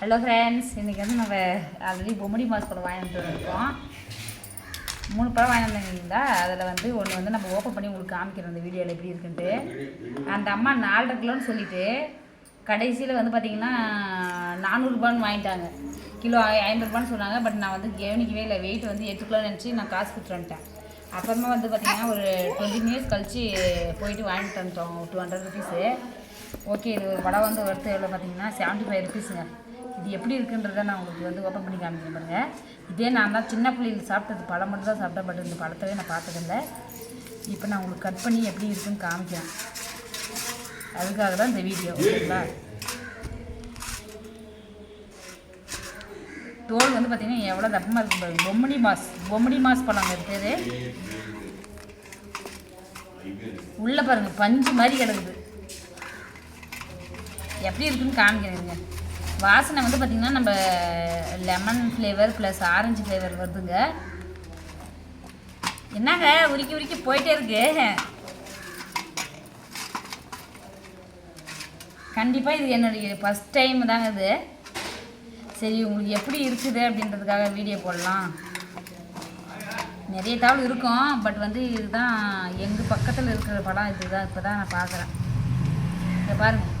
Hello friends இன்றைக்கி வந்து நம்ம ஆல்ரெடி பொம்மடி மாஸ் படம் வாங்கிட்டு வந்திருக்கோம். மூணு படம் வாங்கிட்டு வந்திருந்தா அதில் வந்து ஒன்று வந்து நம்ம ஓப்பன் பண்ணி உங்களுக்கு காமிக்கிறோம் அந்த வீடியோவில் எப்படி இருக்குன்ட்டு. அந்த அம்மா நாலரை கிலோன்னு சொல்லிட்டு கடைசியில் வந்து பார்த்தீங்கன்னா நானூறுரூபான்னு வாங்கிட்டாங்க. கிலோ ஐம்பதுரூபான்னு சொன்னாங்க. பட் நான் வந்து கவனிக்கவே இல்லை. வெயிட் வந்து எட்டு கிலோ நினச்சி நான் காசு கொடுத்துட்டு வந்துட்டேன். அப்புறமா வந்து பார்த்தீங்கன்னா ஒரு டுவெண்ட்டி மினிட்ஸ் கழித்து போயிட்டு வாங்கிட்டு வந்துட்டோம். டூ ஹண்ட்ரட் ருபீஸு ஓகே இது ஒரு படம் வந்து ஒருத்தர் எவ்வளோ பார்த்தீங்கன்னா செவன்ட்டி ஃபைவ் ருபீஸுங்க இது எப்படி இருக்குன்றதை நான் உங்களுக்கு வந்து ஓப்பன் பண்ணி காமிக்கிறேன் பாருங்கள் இதே நான் தான் சின்ன பிள்ளைகள் சாப்பிட்டது பழம் மட்டும் தான் சாப்பிட்டேன் பட் இந்த பழத்தவே நான் பார்த்ததில்லை. இப்போ நான் உங்களுக்கு கட் பண்ணி எப்படி இருக்குன்னு காமிக்கிறேன். அதுக்காக தான் இந்த வீடியோ ஓகேங்களா? தோல் வந்து பார்த்தீங்கன்னா எவ்வளோ தப்பமாக இருக்கு பாருங்க. பொம்மடி மாஸ் பொம்மடி மாஸ் பழம் இது. பேர் உள்ளே பாருங்கள் பஞ்சு மாதிரி கிடக்குது. எப்படி இருக்குன்னு காமிக்கிறேங்க வாசனை வந்து பார்த்திங்கன்னா நம்ம lemon flavour plus orange flavour வருதுங்க. என்னங்க உருக்கி உருக்கி போயிட்டே இருக்கு. கண்டிப்பாக இது என்னுடைய ஃபஸ்ட் டைம் தாங்க இது. சரி உங்களுக்கு எப்படி இருக்குது அப்படின்றதுக்காக வீடியோ போடலாம். நிறைய தாவல் இருக்கும் பட் வந்து இதுதான் எங்கள் பக்கத்தில் இருக்கிற படம் இதுதான் இப்போ தான் நான் பார்க்குறேன். இதை பாருங்கள்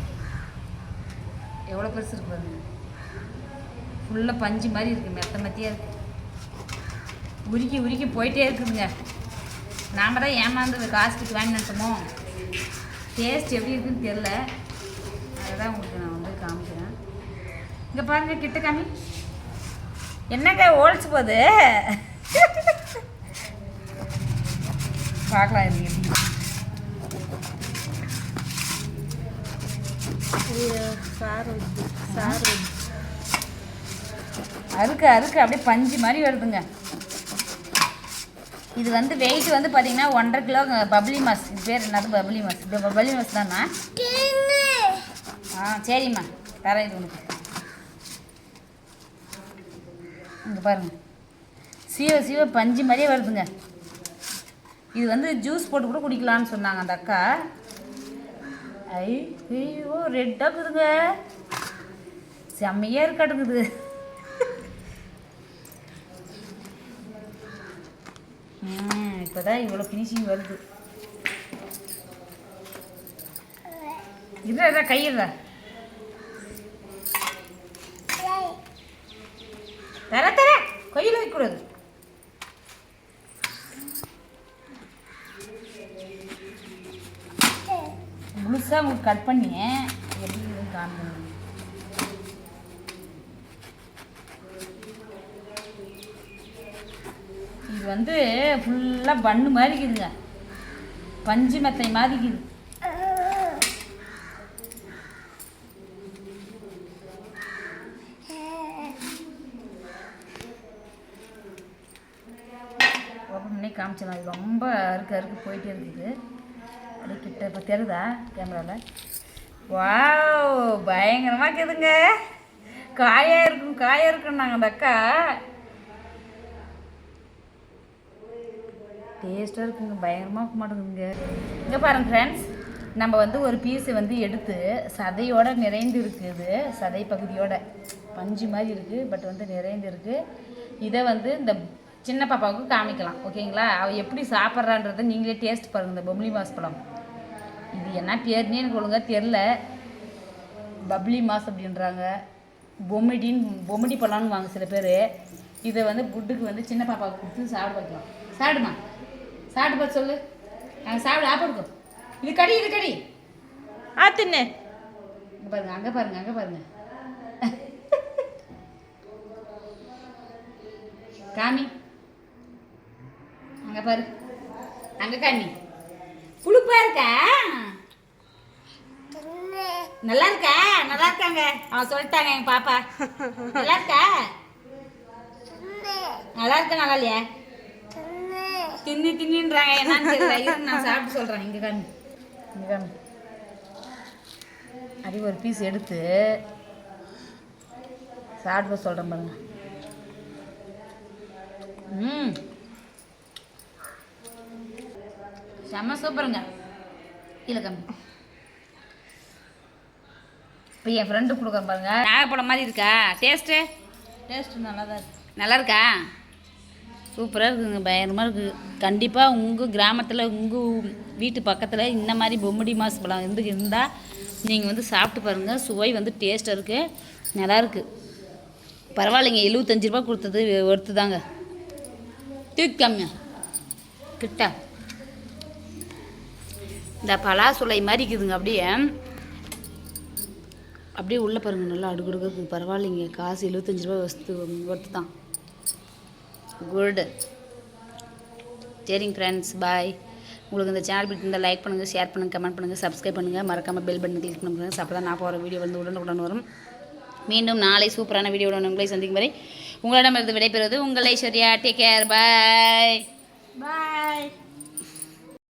எவ்வளோ பெருசு இருக்கு பாருங்க. ஃபுல்லாக பஞ்சு மாதிரி இருக்குது மெத்த மெத்தியாக இருக்குது உருக்கி உருக்கி போயிட்டே இருக்குதுங்க. நாம் தான் ஏமாந்து காசுக்கு வாங்கி நினச்சோமோ டேஸ்ட் எப்படி இருக்குன்னு தெரில அதை தான் உங்களுக்கு நான் வந்து காமிக்கிறேன். இங்கே பாருங்கள் கிட்ட காமி. என்னங்க ஓடிச்சு போகுது? பார்க்கலாம் இது சார் வந்து அறுக்கு அறுக்கு அப்படியே பஞ்சு மாதிரி வருதுங்க. இது வந்து வெயிட் வந்து பார்த்தீங்கன்னா ஒன்றரை கிலோ பப்ளி மாஸ் இது பேர் என்னது பப்ளி மாஸ் இது பப்ளி மாஸ் தானா? ஆ சரிம்மா. தரேன் இது உனக்கு. இங்கே பாருங்க. சீவ சீவ பஞ்சு மாதிரியே வருதுங்க. இது வந்து ஜூஸ் போட்டு கூட குடிக்கலாம்னு சொன்னாங்க அந்த அக்கா. ஐயோ ரெட்டாக இருக்குதுங்க. செம்மையாக இருக்காட்டுங்குது ம் இப்போ தான் இவ்வளோ ஃபினிஷிங் வருது. இதுல இதான் கையிடுறா தர தர. கையில் வைக்கக்கூடாது. பெருசாக உங்களுக்கு கட் பண்ணி எப்படி இருக்குன்னு காமிக்கணும் இது வந்து ஃபுல்லாக பண்ணு மாதிரி இருக்குதுங்க பஞ்சு மெத்தை மாதிரி இருக்குது ஓப்பன் காமிச்சிடலாம். இது ரொம்ப அறுக்க அறுக்க போயிட்டே இருக்குது. இப்போ தெரியுதா கேமராவில் வாவ் பயங்கரமாக இருக்குதுங்க. காயாக இருக்கும் காயாக இருக்குன்னாங்க அந்த அக்கா. டேஸ்ட்டாக இருக்குங்க பயங்கரமாக இருக்க மாட்டேங்குதுங்க. இங்கே பாருங்கள் ஃப்ரெண்ட்ஸ் நம்ம வந்து ஒரு பீஸை வந்து எடுத்து சதையோடு நிறைந்து இருக்குது. சதை பகுதியோட பஞ்சு மாதிரி இருக்குது பட் வந்து நிறைந்து இருக்குது இதை வந்து இந்த சின்ன பாப்பாவுக்கு காமிக்கலாம் ஓகேங்களா அவள் எப்படி சாப்பிட்றான்றதை நீங்களே டேஸ்ட் பாருங்கள் இந்த பொம்லி மாஸ் பழம். இது என்ன பேருனே எனக்கு ஒழுங்காக தெரில பப்ளி மாஸ் அப்படின்றாங்க. பொம்மிடின்னு பொம்மிடி பழம்னு வாங்க சில பேர். இதை வந்து புட்டுக்கு வந்து சின்ன பாப்பாவுக்கு கொடுத்து சாப்பிட வைக்கலாம். சாப்பிடுமா? சாப்பிட்டு பார்த்து சொல்லு. அங்கே சாப்பிடு ஆப்பிடுக்கும் இது கடி இது கடி. ஆத்துன்னு இங்கே பாருங்க அங்கே பாருங்க அங்கே பாருங்க. காமி. அங்கே பாரு. அங்கே காமி. புழுப்பா இருக்கா? நல்லா இருக்கா? நல்லா இருக்காங்க. அவன் சொல்லிட்டாங்க எங்க பாப்பா. நல்லா இருக்கா? நல்லா இருக்கா நல்லா இல்லையா? தின்னி தின்னின்றாங்க. என்னன்னு தெரியல. நான் சாப்பிட்டு சொல்றேன். இங்க காமி. இங்க காமி. அப்படி ஒரு பீஸ் எடுத்து சாப்பிட்டு சொல்கிறேன் பாருங்க. ம். செம்ம சூப்பருங்க. கீழே கம்மி இப்போ என் ஃப்ரெண்டு கொடுக்குற பாருங்க. நாகப்பழம் மாதிரி இருக்கா? டேஸ்ட்டு டேஸ்ட் நல்லா தான் இருக்கு. நல்லா இருக்கா சூப்பராக இருக்குங்க பயங்கரமாக இருக்குது கண்டிப்பாக உங்கள் கிராமத்தில் உங்கள் வீட்டு பக்கத்தில் இந்த மாதிரி பொம்மடி மாசு பழம் இருந்து இருந்தால் நீங்கள் வந்து சாப்பிட்டு பாருங்கள் சுவை வந்து டேஸ்ட்டாக இருக்குது நல்லா இருக்குது பரவாயில்லைங்க எழுபத்தஞ்சு ரூபா கொடுத்தது ஒர்த்து தாங்க தூக்கி கம்மியா கிட்ட. இந்த பலாசுலை மாதிரி இருக்குதுங்க அப்படியே. அப்படியே உள்ளே பாருங்கள் நல்லா அடுக்கடுக்கு பரவாயில்லைங்க. காசு எழுபத்தஞ்சி ரூபா வஸ்து ஒர்த்து தான். குட் சரிங்க ஃப்ரெண்ட்ஸ் பாய் உங்களுக்கு இந்த சேனல் பிடிச்சிருந்தால் லைக் பண்ணுங்கள் ஷேர் பண்ணுங்கள் கமெண்ட் பண்ணுங்கள் சப்ஸ்கிரைப் பண்ணுங்கள் மறக்காமல் பெல் பட்டன் கிளிக் பண்ணுங்கள் அப்போ தான் நான் போகிற வீடியோ வந்து உடனுக்குடன் வரும். மீண்டும் நாளை சூப்பரான வீடியோவுடன் உங்களை சந்திக்கும் வரை உங்களிடமிருந்து விடைபெறுவது உங்கள் Aishwarya take care bye bye